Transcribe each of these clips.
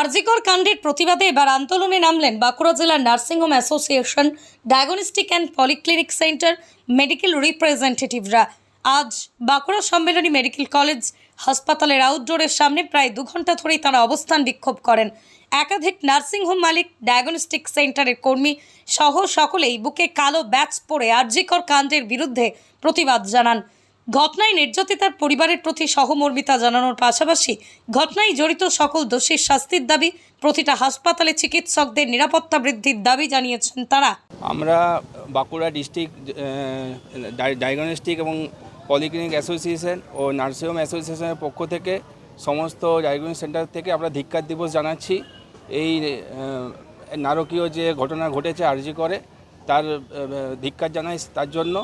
আরজিকর কাণ্ডের প্রতিবাদে এবার আন্দোলনে নামলেন বাঁকুড়া জেলার nursing home association diagnostic and polyclinic centre medical রিপ্রেজেন্টেটিভরা। আজ বাঁকুড়া সম্মেলনী মেডিকেল কলেজ হাসপাতালের আউটডোরের সামনে প্রায় দু ঘণ্টা ধরেই তারা অবস্থান বিক্ষোভ করেন। একাধিক নার্সিংহোম মালিক, ডায়াগনস্টিক সেন্টারের কর্মী সহ সকলেই বুকে কালো ব্যাচ পরে আরজিকর কাণ্ডের বিরুদ্ধে প্রতিবাদ জানান। ঘটনায় নির্যাতিতার পরিবারের প্রতি সহমর্মিতা জানানোর পাশাপাশি ঘটনায় জড়িত সকল দোষীর শাস্তির দাবি প্রতিটা হাসপাতালে চিকিৎসকদের নিরাপত্তা বৃদ্ধির দাবি জানিয়েছেন তারা। আমরা বাঁকুড়া ডিস্ট্রিক্ট ডায়াগনস্টিক এবং পলিক্লিনিক অ্যাসোসিয়েশন ও নার্সিংহোম অ্যাসোসিয়েশনের পক্ষ থেকে সমস্ত ডায়াগনস্টিক সেন্টার থেকে আমরা ধিক্কার দিবস জানাচ্ছি। এই নারকীয় যে ঘটনা ঘটেছে আরজি করে তার আহ, ধিক্কার জানাই তার জন্য।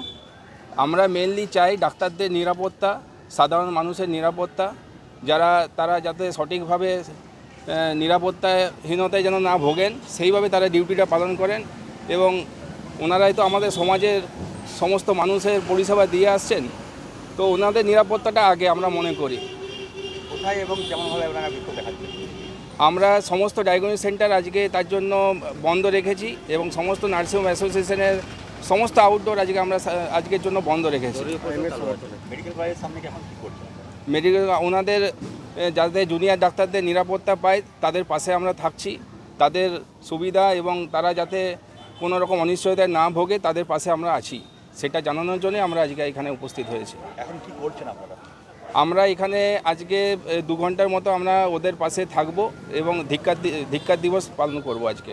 আমরা মেনলি চাই ডাক্তারদের নিরাপত্তা সাধারণ মানুষের নিরাপত্তা যারা তারা যাতে সঠিকভাবে নিরাপত্তাহীনতায় যেন না ভোগেন সেইভাবে তারা ডিউটিটা পালন করেন এবং ওনারাই তো আমাদের সমাজের সমস্ত মানুষের পরিষেবা দিয়ে আসছেন। তো ওনাদের নিরাপত্তাটা আগে আমরা মনে করি। কোথায় এবং কেমনভাবে আপনারা বিক্ষোভ দেখাচ্ছেন? আমরা সমস্ত ডায়াগনস্টিক সেন্টার আজকে তার জন্য বন্ধ রেখেছি এবং সমস্ত নার্সিংহোম অ্যাসোসিয়েশনের সমস্ত আউটডোর আজকে আমরা আজকের জন্য বন্ধ রেখেছি। মেডিকেল ওনাদের যাদের জুনিয়র ডাক্তারদের নিরাপত্তা পায় তাদের পাশে আমরা থাকছি। তাদের সুবিধা এবং তারা যাতে কোনো রকম অনিশ্চয়তায় না ভোগে তাদের পাশে আমরা আছি। সেটা জানানোর জন্য আমরা আজকে এখানে উপস্থিত হয়েছি। এখন কি করছেন আপনারা? আমরা এখানে আজকে দু ঘণ্টার মতো আমরা ওদের পাশে থাকব এবং ধিক্কার ধিক্কার দিবস পালন করব আজকে।